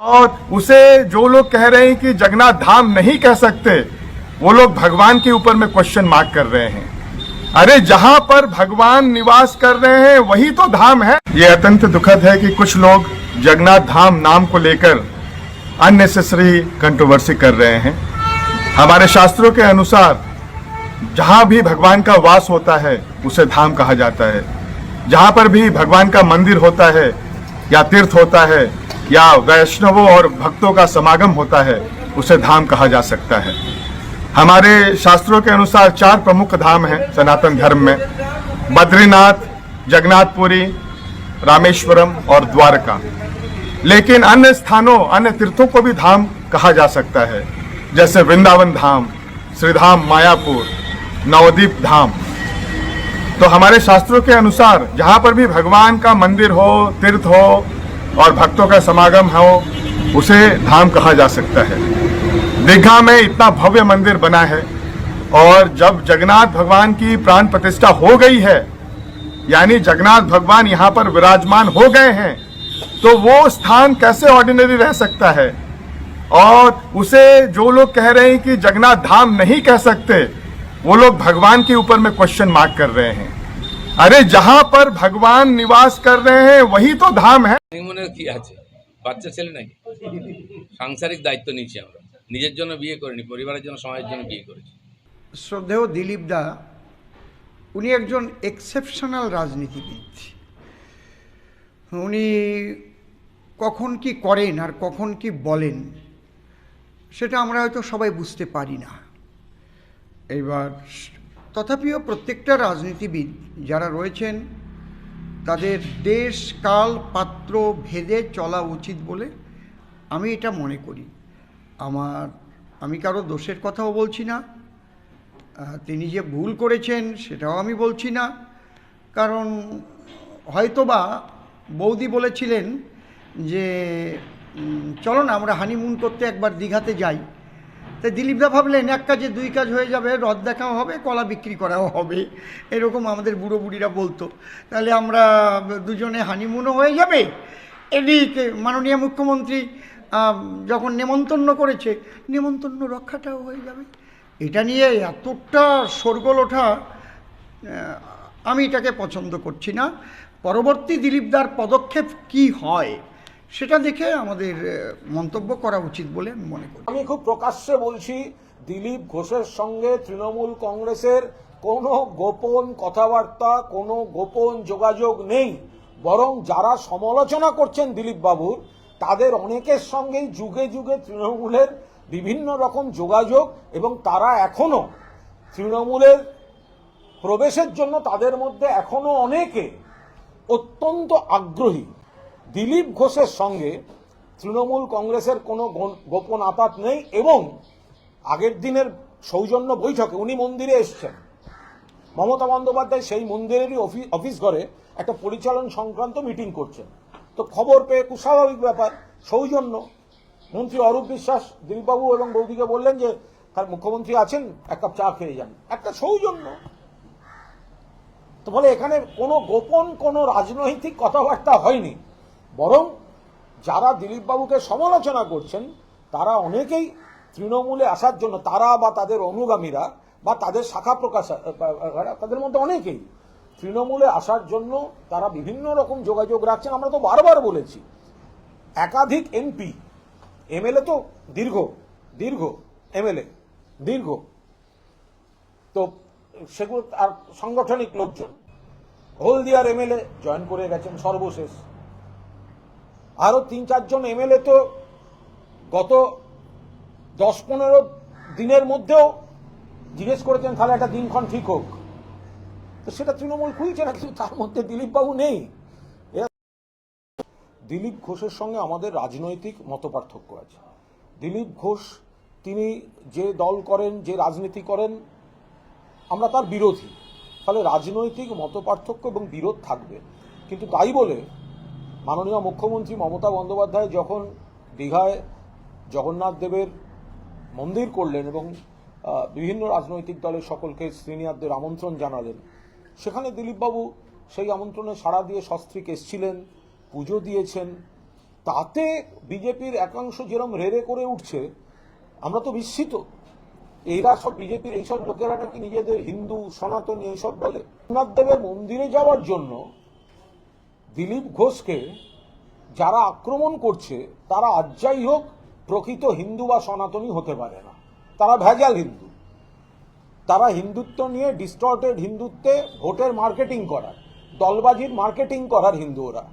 और उसे जो लोग कह रहे हैं कि जगन्नाथ धाम नहीं कह सकते, वो लोग भगवान के ऊपर में क्वेश्चन मार्क कर रहे हैं। अरे जहाँ पर भगवान निवास कर रहे हैं, वही तो धाम है। ये अत्यंत दुखद है कि कुछ लोग जगन्नाथ धाम नाम को लेकर अननेसेसरी कंट्रोवर्सी कर रहे हैं। हमारे शास्त्रों के अनुसार, जहाँ भी भगवान का वास होता है, उसे धाम कहा जाता है। जहाँ पर भी भगवान का मंदिर होता है, या तीर्थ होता है या वैष्णवों और भक्तों का समागम होता है, उसे धाम कहा जा सकता है। हमारे शास्त्रों के अनुसार चार प्रमुख धाम हैं सनातन धर्म में, बद्रीनाथ, जगन्नाथपुरी, रामेश्वरम और द्वारका। लेकिन अन्य स्थानों, अन्य तीर्थों को भी धाम कहा जा सकता है, जैसे वृंदावन धाम, श्रीधाम मायापुर, नवदीप धाम। तो हमारे शास्त्रों के अनुसार, जहाँ पर भी भगवान का मंदिर हो, तीर्थ हो और भक्तों का समागम हो, उसे धाम कहा जा सकता है। दीघा में इतना भव्य मंदिर बना है और जब जगन्नाथ भगवान की प्राण प्रतिष्ठा हो गई है, यानी जगन्नाथ भगवान यहाँ पर विराजमान हो गए हैं तो वो स्थान कैसे ऑर्डिनरी रह सकता है? और उसे जो लोग कह रहे हैं कि जगन्नाथ धाम नहीं कह सकते, वो लोग भगवान के ऊपर में क्वेश्चन मार्क कर रहे हैं। আরে যাহা পর ভগবান নিবাস কর রে হ্যাঁ ওই তো ধাম হ্যাঁ মনে কি আছে? বাচ্চা ছেলে নাকি? সাংসারিক দায়িত্ব নিয়েছি আমরা। নিজের জন্য বিয়ে করিনি পরিবারের জন্য সমাজের জন্য বিয়ে করেছি। শ্রদ্ধেয় দিলীপ দা উনি একজন এক্সেপশনাল রাজনীতিবিদ। উনি কখন কি করেন আর কখন কি বলেন সেটা আমরা হয়তো সবাই বুঝতে পারি না। এবার তথাপিও প্রত্যেকটা রাজনীতিবিদ যারা রয়েছেন, তাদের দেশ কাল পাত্র ভেদে চলা উচিত বলে আমি এটা মনে করি। আমার, আমি কারও দোষের কথাও বলছি না। তিনি যে ভুল করেছেন সেটাও আমি বলছি না। কারণ হয়তোবা বৌদি বলেছিলেন যে চলো না আমরা হানিমুন করতে একবার দীঘাতে যাই। তাই দিলীপদা ভাবলেন, এক কাজে দুই কাজ হয়ে যাবে রদ দেখাও হবে, কলা বিক্রি করাও হবে। এরকম আমাদের বুড়ো বুড়িরা বলতো। তাহলে আমরা দুজনে হানিমুনও হয়ে যাবে? এদিকে মাননীয় মুখ্যমন্ত্রী যখন নেমন্তন্ন করেছে, নেমন্তন্ন রক্ষাটাও হয়ে যাবে। এটা নিয়ে এতটা সরগোল ওঠা আমি এটাকে পছন্দ করছি না। পরবর্তী দিলীপদার পদক্ষেপ কি হয়? সেটা দেখে আমাদের মন্তব্য করা উচিত বলে আমি মনে করি। আমি খুব প্রকাশ্যে বলছি, দিলীপ ঘোষের সঙ্গে তৃণমূল কংগ্রেসের কোনো গোপন কথাবার্তা, কোনো গোপন যোগাযোগ নেই। বরং যারা সমালোচনা করছেন দিলীপ বাবুর, তাদের অনেকের সঙ্গেই যুগে যুগে তৃণমূলের বিভিন্ন রকম যোগাযোগ এবং তারা এখনও তৃণমূলের প্রবেশের জন্য তাদের মধ্যে এখনও অনেকে অত্যন্ত আগ্রহী। দিলীপ ঘোষের সঙ্গে তৃণমূল কংগ্রেসের কোনো গোপন আপাত নেই এবং আগের দিনের সৌজন্য বৈঠকে উনি মন্দিরে এসছেন। মমতা বন্দ্যোপাধ্যায় সেই মন্দিরেরই অফি- অফিস ঘরে একটা পরিচালন সংক্রান্ত মিটিং করছেন। তো খবর পেয়ে খুব স্বাভাবিক ব্যাপার, সৌজন্য। মন্ত্রী অরূপ বিশ্বাস, দিলীপবাবু এবং বৌদিকে বললেন যে, তার মুখ্যমন্ত্রী আছেন, এক কাপ চা খেয়ে যান। একটা সৌজন্য। তো বলে এখানে কোনো গোপন কোনো রাজনৈতিক কথাবার্তা হয়নি। বরং যারা দিলীপবাবুকে সমালোচনা করছেন, তারা অনেকেই তৃণমূলে আসার জন্য, তারা বা তাদের অনুগামীরা বা তাদের শাখা প্রকাশ তাদের মধ্যে অনেকেই তৃণমূলে আসার জন্য তারা বিভিন্ন রকম যোগাযোগ রাখছেন। আমরা তো বারবার বলেছি, একাধিক এমপি, এমএলএ তো দীর্ঘ দীর্ঘ, এমএলএ, দীর্ঘ। তো সেগুলো আর সাংগঠনিক লোকজন, হলদিয়ার এমএলএ জয়েন করে গেছেন সর্বশেষ। আরও তিন, চারজন এমএলএ তো গত দশ, পনেরো দিনের মধ্যেও জিজ্ঞেস করেছেন, তাহলে একটা দিনক্ষণ ঠিক হোক। তো সেটা তৃণমূল খুলছে না, কিন্তু তার মধ্যে দিলীপ বাবু নেই দিলীপ ঘোষের সঙ্গে আমাদের রাজনৈতিক মতপার্থক্য আছে। দিলীপ ঘোষ, তিনি যে দল করেন, যে রাজনীতি করেন, আমরা তার বিরোধী। ফলে রাজনৈতিক মতপার্থক্য এবং বিরোধ থাকবে। কিন্তু তাই বলে মাননীয় মুখ্যমন্ত্রী মমতা বন্দ্যোপাধ্যায় যখন দীঘায় জগন্নাথ দেবের মন্দির করলেন এবং বিভিন্ন রাজনৈতিক দলের সকলকে সিনিয়রদের আমন্ত্রণ জানালেন, সেখানে দিলীপবাবু সেই আমন্ত্রণে সাড়া দিয়ে সস্ত্রীক এসছিলেন, পুজো দিয়েছেন। তাতে বিজেপির একাংশ যেরকম রেড়ে করে উঠছে, আমরা তো বিস্মিত। এরা সব বিজেপির এইসব লোকেরা নাকি নিজেদের হিন্দু, সনাতনী এইসব বলে? রঘুনাথ দেবের মন্দিরে যাওয়ার জন্য দিলীপ ঘোষকে যারা আক্রমণ করছে, তারা আজ যাই হোক প্রকৃত হিন্দু বা সনাতনী হতে পারে না। তারা ভেজাল হিন্দু। তারা হিন্দুত্ব নিয়ে ডিস্টর্টেড হিন্দুত্বে ভোটের মার্কেটিং করার, দলবাজির মার্কেটিং করার হিন্দু ওরা